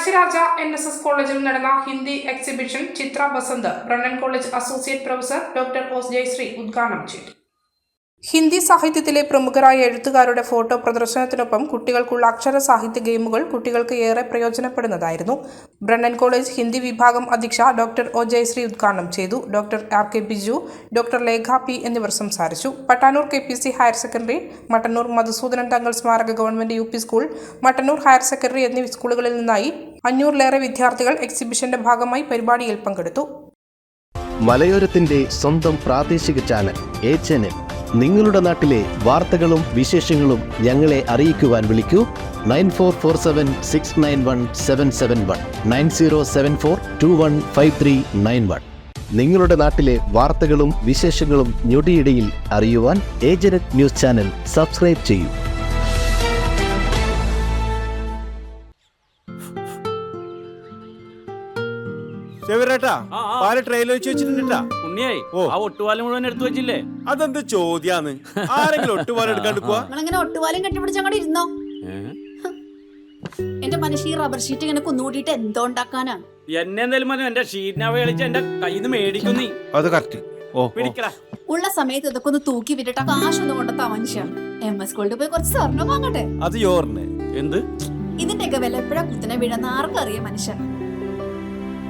Pazhassiraja N S S കോളേജിൽ നടന്ന Hindi exhibition Chitra Basanth Brennen college associate professor doctor hose Jayasree ഉദ്ഘാടനം ചെയ്തു. ഹിന്ദി സാഹിത്യത്തിലെ പ്രമുഖരായ എഴുത്തുകാരുടെ ഫോട്ടോ പ്രദർശനത്തിനൊപ്പം കുട്ടികൾക്കുള്ള അക്ഷര സാഹിത്യ ഗെയിമുകൾ കുട്ടികൾക്ക് ഏറെ പ്രയോജനപ്പെടുന്നതായിരുന്നു. ബ്രണ്ണൻ കോളേജ് ഹിന്ദി വിഭാഗം അധ്യക്ഷ ഡോക്ടർ ഒ ജയശ്രീ ഉദ്ഘാടനം ചെയ്തു. Doctor R K Biju doctor Lekha P എന്നിവർ സംസാരിച്ചു. Pattanur K P C higher secondary Mattannur Madhusoodanan Thangal സ്മാരക government U school Mattannur higher secondary എന്നീ സ്കൂളുകളിൽ നിന്നായി അഞ്ഞൂറിലേറെ വിദ്യാർത്ഥികൾ എക്സിബിഷന്റെ ഭാഗമായി പരിപാടിയിൽ പങ്കെടുത്തു. മലയോരത്തിന്റെ സ്വന്തം പ്രാദേശിക ചാനൽ എൻ എൻ നിങ്ങളുടെ നാട്ടിലെ വാർത്തകളും വിശേഷങ്ങളും ഞങ്ങളെ അറിയിക്കുവാൻ വിളിക്കൂ. Nine four four seven six nine one seven seven one. Nine zero seven four two one five three nine one. നിങ്ങളുടെ നാട്ടിലെ വാർത്തകളും വിശേഷങ്ങളും ഞൊടിയിടയിൽ അറിയുവാൻ ഏജനറ്റ് ന്യൂസ് ചാനൽ സബ്സ്ക്രൈബ് ചെയ്യൂ. ചെവിറേട്ടാ ആ, ആ. പാൽ ട്രെയിലർ വെച്ച് വെച്ചിട്ടുണ്ടാ ഉണ്ണിയായി ആ ഒട്ടുപാലം മുഴുവൻ എടുത്തു വെച്ചില്ലേ? അതെന്ത് ചോദ്യാന്ന്. ആരെങ്കിലും ഒട്ടുപാലം എടുക്കാണ്ട് പോവാ? നിങ്ങളിങ്ങനെ ഒട്ടുപാലം കെട്ടിപ്പിടിച്ച് അങ്ങോട്ട് ഇരുന്നോ? എന്റെ മനുഷ്യ ഈ റബ്ബർ ഷീറ്റ് ഇങ്ങനെ കുന്നുകൂട്ടിയിട്ട് എന്തോ ഉണ്ടാക്കാനാ? എന്നെ എന്തായാലും മതി എന്റെ ഷീറ്റിനാവ കളിച്ച് എന്റെ കയ്യിൽ നിന്ന് മേടിക്കും അത് കറക്റ്റ് ഓ പിടിക്കടാ ഉള്ള സമയത്ത് ഇതൊക്കെ ഒന്ന് തൂക്കി വിട്ടിട്ട് കാശൊന്നും കൊണ്ടെത്താ മനുഷ്യ എം എസ് ഗോൾഡ് പോയി കുറച്ച് സ്വർണം വാങ്ങട്ടെ. അത് എന്ത്? ഇതിന്റെയൊക്കെ വില എപ്പോഴാ കുത്തനെ വീഴുന്ന ആർക്കും അറിയാം മനുഷ്യൻ